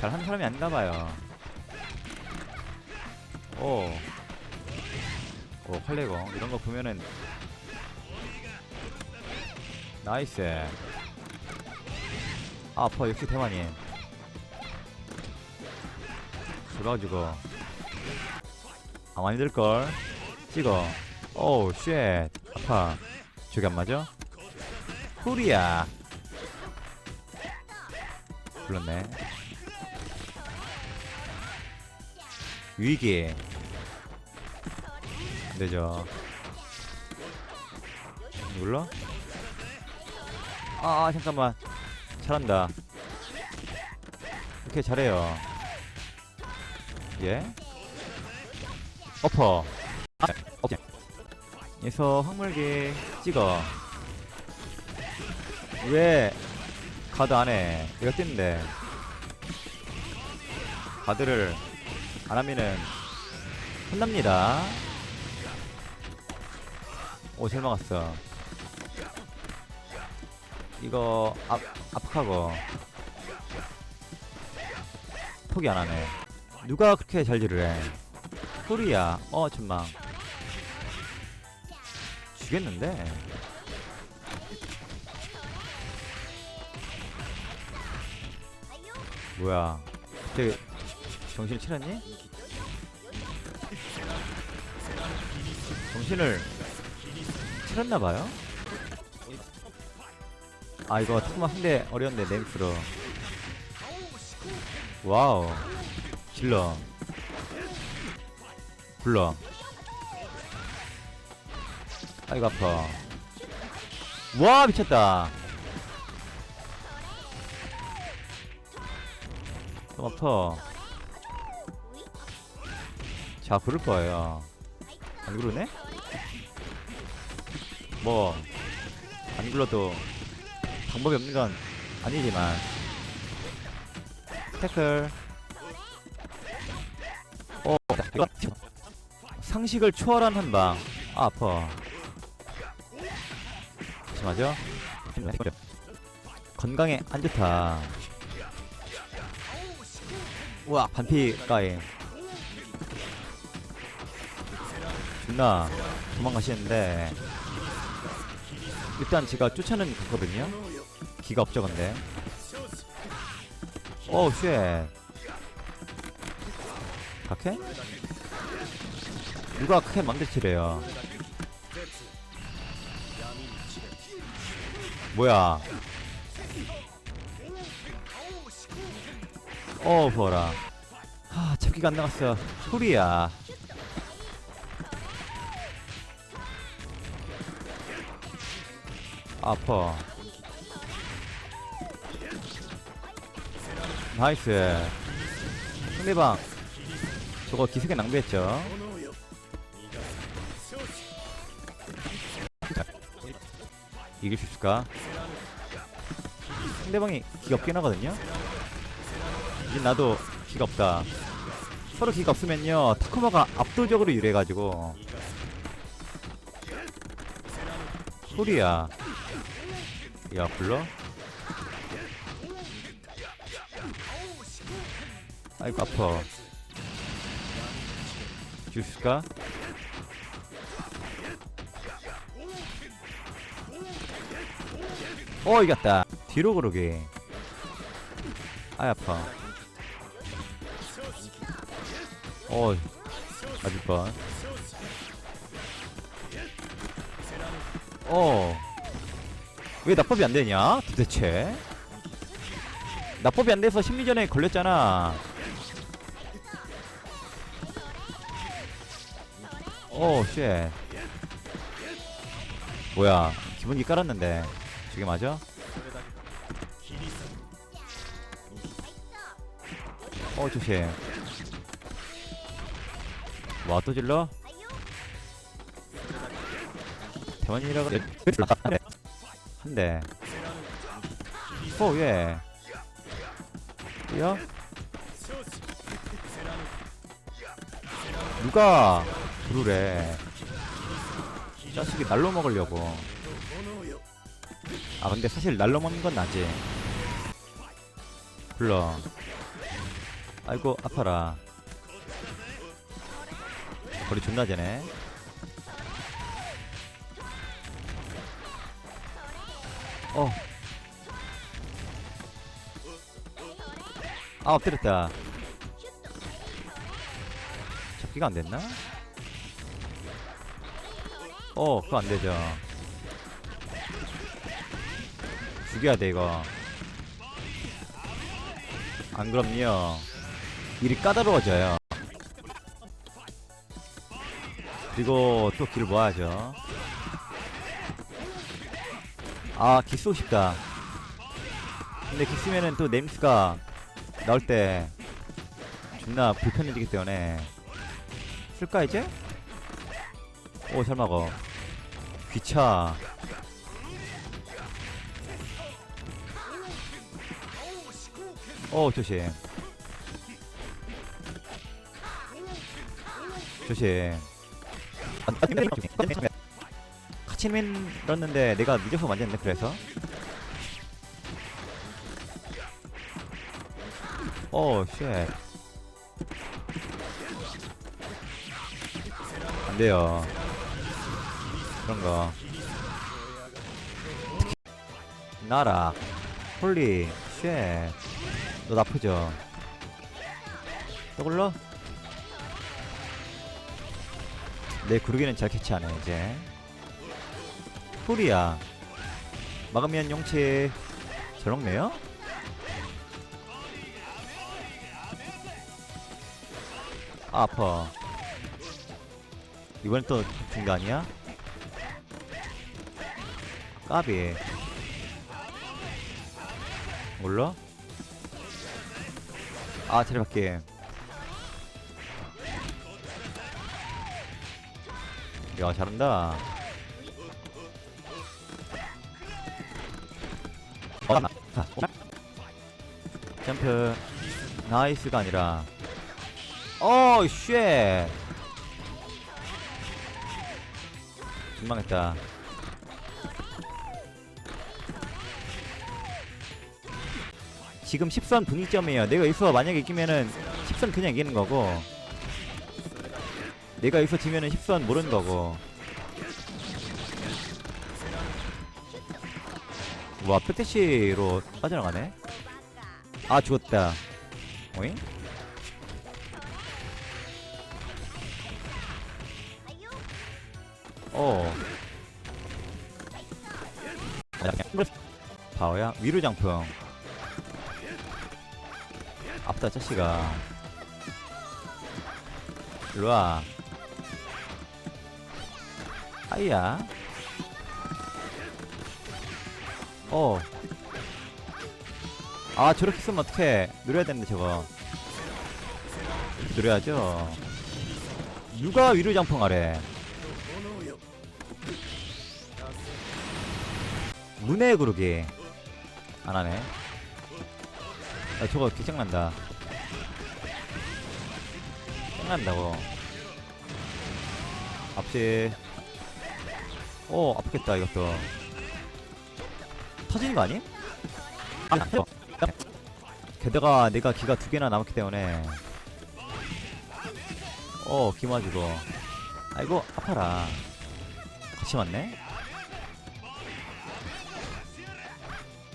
잘하는 사람이 아닌가 봐요. 오. 오, 활래공. 이런 거 보면은. 나이스. 아, 아파. 역시 대만인. 돌아가지고. 아, 많이 들걸. 찍어. 오우, 쉣. 아파. 저기 안 맞아? 후리야. 불렀네. 위기. 안 되죠. 눌러? 아, 아, 잠깐만. 잘한다. 이렇게 잘해요. 예? 어퍼. 아, 오케이. 여기서 황물기 찍어. 왜 가드 안 해? 이거 뜬데. 가드를 안 하면은 혼납니다. 오, 잘 막았어. 이거 앞 압박하고 포기 안 하네. 누가 그렇게 잘 딜을 해? 소리야. 어, 천망. 죽겠는데. 뭐야? 되게 정신 차렸니? 정신을 차렸나봐요? 아 이거 조금만 상대 어려운데 네임프로 와우. 질러. 불러. 아이고 아파. 와 미쳤다. 좀 아파. 자 그럴 거예요. 안 그러네? 뭐 안 굴러도 방법이 없는 건 아니지만. 태클. 어 이거 상식을 초월한 한방. 아 아파. 심하죠? 건강에 안 좋다. 우와 반피 가임 존나 도망가시는데. 일단 제가 쫓아는 갔거든요 기가 없죠 근데. 오우 쉣. 각해? 누가 크게 망대치래요? 뭐야? 어 보라. 하 잡기가 안 나갔어 소리야. 아파 나이스. 상대방 저거 기세게 낭비했죠. 이길 수 있을까? 상대방이 기가 없긴 하거든요. 이제 나도 기가 없다. 서로 기가 없으면요 타쿠마가 압도적으로 유리해가지고. 소리야. 야 불러? 아이고 아파 주스까? 어 이겼다 뒤로 그러게 아이 아파 어 맞을 뻔 어. 왜 납법이 안 되냐? 도대체? 납법이 안 돼서 심리전에 걸렸잖아. 오, 쉣. 뭐야, 기본기 깔았는데. 저게 맞아? 어, 조심. 와, 또 질러? 대만이라고 한 대. 오, 예. 야 누가 부르래 자식이 날로 먹으려고 아 근데 사실 날로 먹는 건 나지 불러 아이고 아파라 거리 존나 되네 어. 아, 엎드렸다. 잡기가 안 됐나? 어, 그거 안 되죠. 죽여야 돼, 이거. 안 그럼요. 일이 까다로워져요. 그리고 또 길 모아야죠. 아, 기 쏘고 싶다. 근데 기 쓰면은 또 냄새가 나올 때 존나 불편해지기 때문에 쓸까 이제? 오, 잘 먹어. 귀차. 오, 조심. 조심. 아, 아, 같이 밀었는데 내가 늦어서 만졌네 그래서 오쉣 안돼요 그런거 나라. 홀리. 쉣너 나쁘죠? 떠올러? 내 구르기는 잘 캐치하네 이제. 풀이야. 막으면 용치 잘 먹네요? 아, 아파. 이번엔 또 중거 아니야? 까비. 몰라? 아 테레바게임 야 잘한다. 어, 나, 자, 점프. 나이스가 아니라. 어, 쉣. 민망했다 지금 10선 분위점이에요 내가 여기서 만약에 이기면은 10선 그냥 이기는 거고 내가 여기서 지면은 10선 모르는 거고 와 패티시로 빠져나가네 아 죽었다 오잉? 어 아, 바오야 위로 장풍 아프다 자식아 일로와 아이야 어. 아, 저렇게 쓰면 어떡해. 누려야 되는데, 저거. 누려야죠. 누가 위로 장풍하래. 문의 구르기. 안 하네. 아, 저거 개짱난다. 짱난다고. 앞지. 오, 아프겠다, 이것도. 터지는 거 아님? 아, 어. 게다가 내가 기가 두 개나 남았기 때문에 어, 기 맞이고 아이고, 아파라 같이 맞네?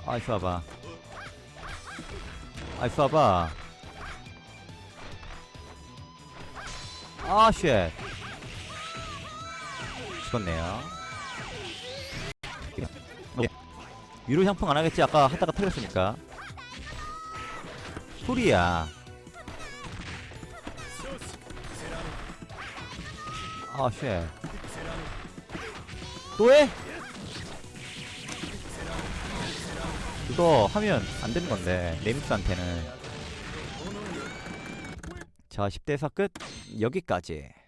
아이, 쏴봐 아이, 쏴봐 아, 쉣 죽었네요 위로 향풍 안 하겠지? 아까 하다가 털렸으니까. 풀이야. 아, 쉣. 또 해? 이거 하면 안 되는 건데, 네임스한테는. 자, 10대 4 끝. 여기까지.